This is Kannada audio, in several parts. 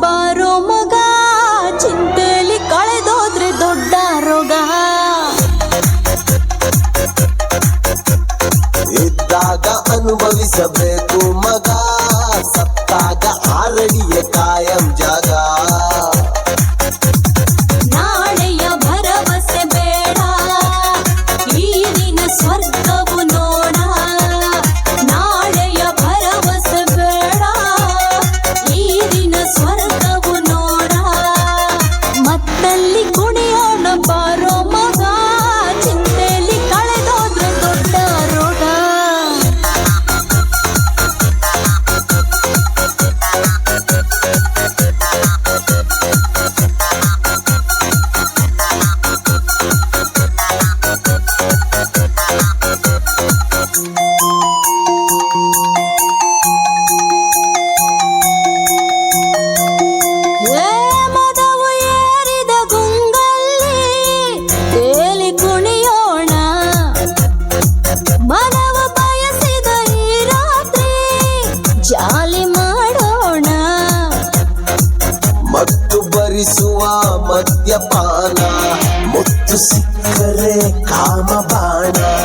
by ಮದ್ಯಪಾನ ಮುತ್ತು ಸಿಕ್ಕರೆ ಕಾಮಬಾಣ. ನೆತ್ತಿಗೇರಿದ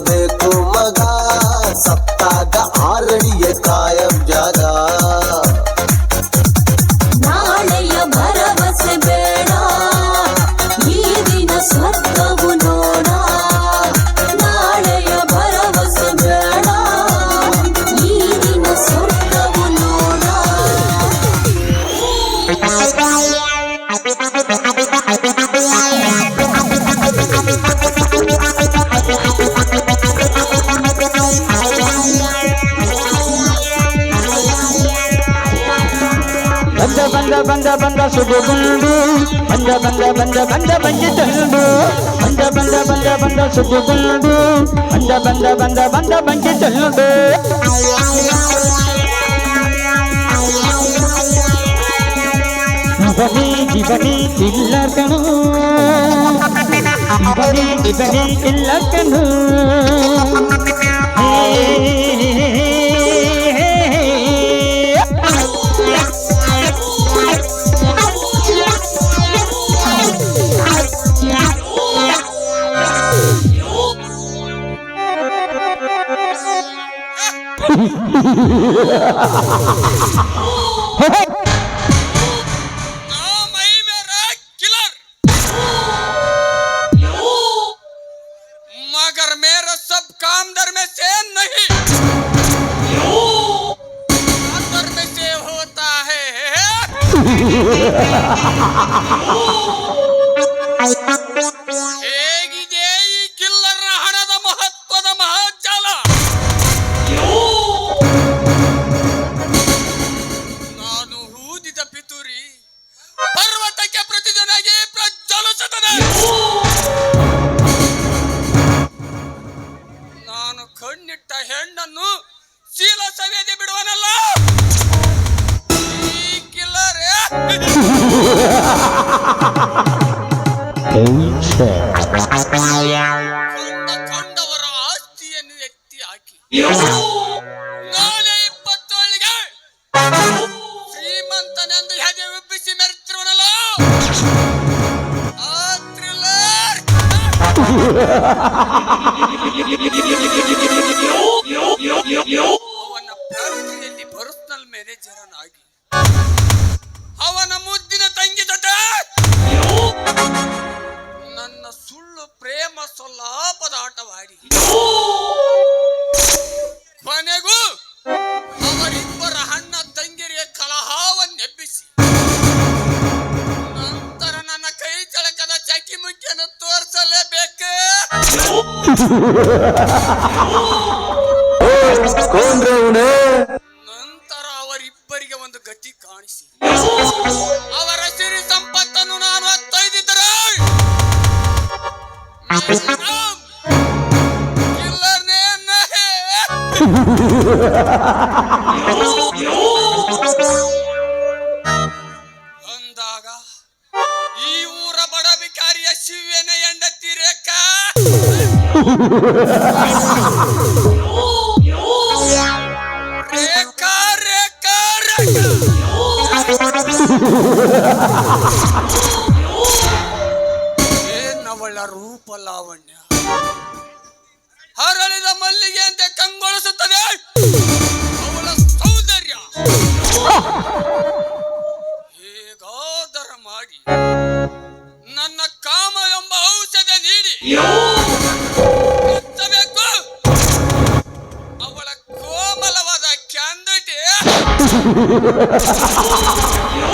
में ಬಂದ ಬಂದ ಬಂದ ಸುದ್ದುಗುಂಡು ಬಂದ ಬಂದ ಬಂದ ಬಂದ ಬಂಜಿ ತಂಡು ಬಂದ ಬಂದ ಬಂದ ಬಂದ ಸುದ್ದುಗುಂಡು ಬಂದ ಬಂದ ಬಂದ ಬಂದ ಬಂಜಿ ತಂಡು ಬರೀ ಇವರಿ ಇಲ್ಲ ಕಣು ಬರೀ ಇವರಿ ಇಲ್ಲ ಕಣು मगर मेरा सब काम दर में से नहीं। में से होता है। ಕೊಂಡವರ ಆಸ್ತಿಯನ್ನು ಎತ್ತಿ ಹಾಕಿ. ನಾನೇ ಇಪ್ಪತ್ತೊಳ್ಳಿಗೆ ಶ್ರೀಮಂತನೆಂದು ಹೆದೆ ಉಬ್ಬಿಸಿ ಮೆರೆತಿರುವನಲ್ಲ? ಆ ಥ್ರಿಲ್ಲರ್! ಯೋ ಪ್ರಾರ್ಥನೆಯಲ್ಲಿ ಪ್ರೇಮ ಸೊಲ್ಲಾಪದ ಆಟವಾಡಿ ಕೊನೆಗೂ ಅವರಿಬ್ಬರ ಅಣ್ಣ ತಂಗಿರಿಯ ಕಲಹಾವನ್ನೆಬ್ಬಿಸಿ ನಂತರ ನನ್ನ ಕೈ ಚಳಕದ ಚಕಿ ತೋರಿಸಲೇಬೇಕು? ತೋರಿಸಲೇಬೇಕೇ ಏನವಳ ರೂಪ ಲಾವಣ್ಯ? ಹರಳಿದ ಮಲ್ಲಿಗೆಂತೆ ಕಂಗೊಳಿಸುತ್ತದೆ ಅವಳ ಸೌಂದರ್ಯ. ಹೇಗಾದರ ಮಾಡಿ ನನ್ನ ಕಾಮ ಎಂಬ ಔಷಧ ನೀಡಿ. Hahahaha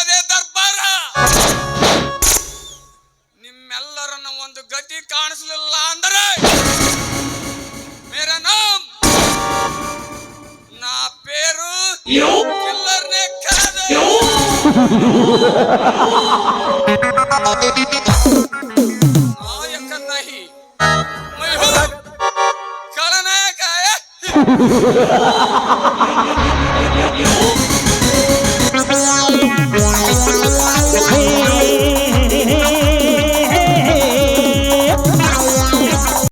ಅದೇ ದರ್ಬಾರ. ನಿಮ್ಮೆಲ್ಲರನ್ನ ಒಂದು ಗತಿ ಕಾಣಿಸ್ಲಿಲ್ಲ ಅಂದರೆ ಮೇರ ನಾಮ್. ನಾ ಪೇರು ಕಿಲ್ಲರ್ನೇ ಕಾದೆ ನಾಯಕ ನಹಿ ಮೈ ಹೋ ಕಳನಾಯಕ